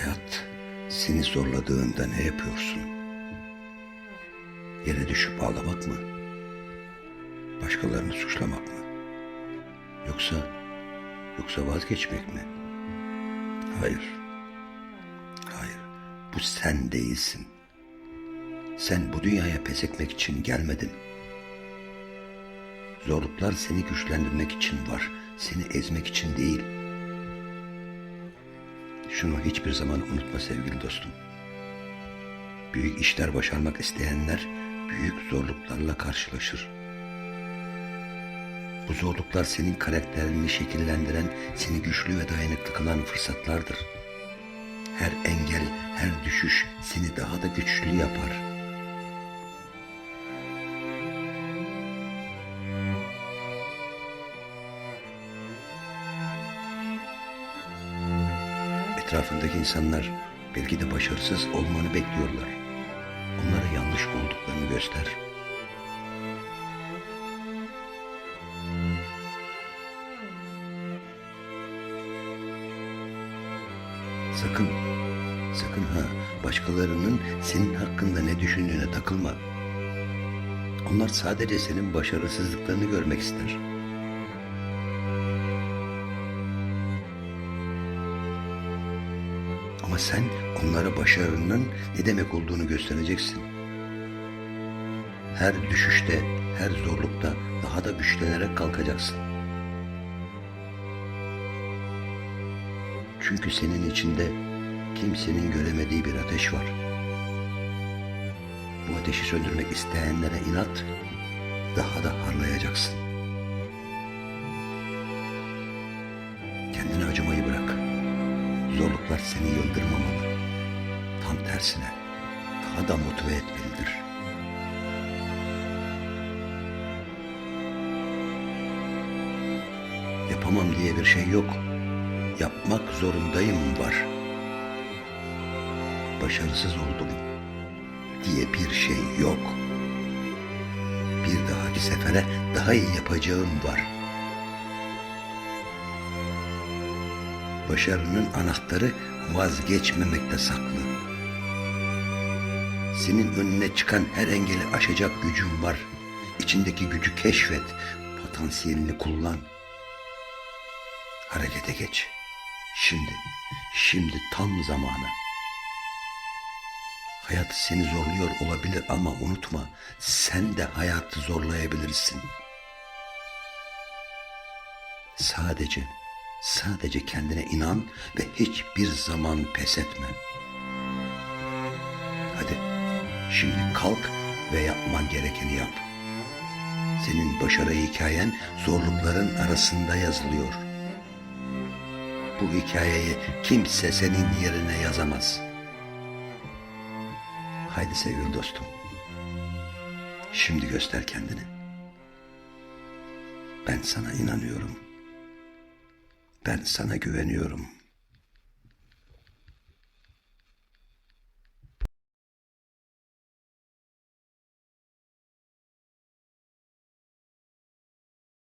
Hayat seni zorladığında ne yapıyorsun? Yere düşüp ağlamak mı? Başkalarını suçlamak mı? Yoksa yoksa vazgeçmek mi? Hayır. Hayır. Bu sen değilsin. Sen bu dünyaya pes etmek için gelmedin. Zorluklar seni güçlendirmek için var. Seni ezmek için değil. Şunu hiçbir zaman unutma sevgili dostum. Büyük işler başarmak isteyenler büyük zorluklarla karşılaşır. Bu zorluklar senin karakterini şekillendiren, seni güçlü ve dayanıklı kılan fırsatlardır. Her engel, her düşüş seni daha da güçlü yapar. Etrafındaki insanlar belki de başarısız olmanı bekliyorlar. Onlara yanlış olduklarını göster. Sakın, sakın ha başkalarının senin hakkında ne düşündüğüne takılma. Onlar sadece senin başarısızlıklarını görmek ister. Ama sen onlara başarının ne demek olduğunu göstereceksin. Her düşüşte, her zorlukta daha da güçlenerek kalkacaksın. Çünkü senin içinde kimsenin göremediği bir ateş var. Bu ateşi söndürmek isteyenlere inat, daha da harlayacaksın. Zorluklar seni yıldırmamalı. Tam tersine daha da motive etmelidir. Yapamam diye bir şey yok. Yapmak zorundayım var. Başarısız oldum diye bir şey yok. Bir dahaki sefere daha iyi yapacağım var. Başarının anahtarı vazgeçmemekte saklı. Senin önüne çıkan her engeli aşacak gücün var. İçindeki gücü keşfet, potansiyelini kullan. Harekete geç. Şimdi, şimdi tam zamanı. Hayat seni zorluyor olabilir ama unutma, sen de hayatı zorlayabilirsin. Sadece, sadece kendine inan ve hiçbir zaman pes etme. Hadi, şimdi kalk ve yapman gerekeni yap. Senin başarı hikayen zorlukların arasında yazılıyor. Bu hikayeyi kimse senin yerine yazamaz. Haydi sevgili dostum. Şimdi göster kendini. Ben sana inanıyorum. Ben sana güveniyorum.''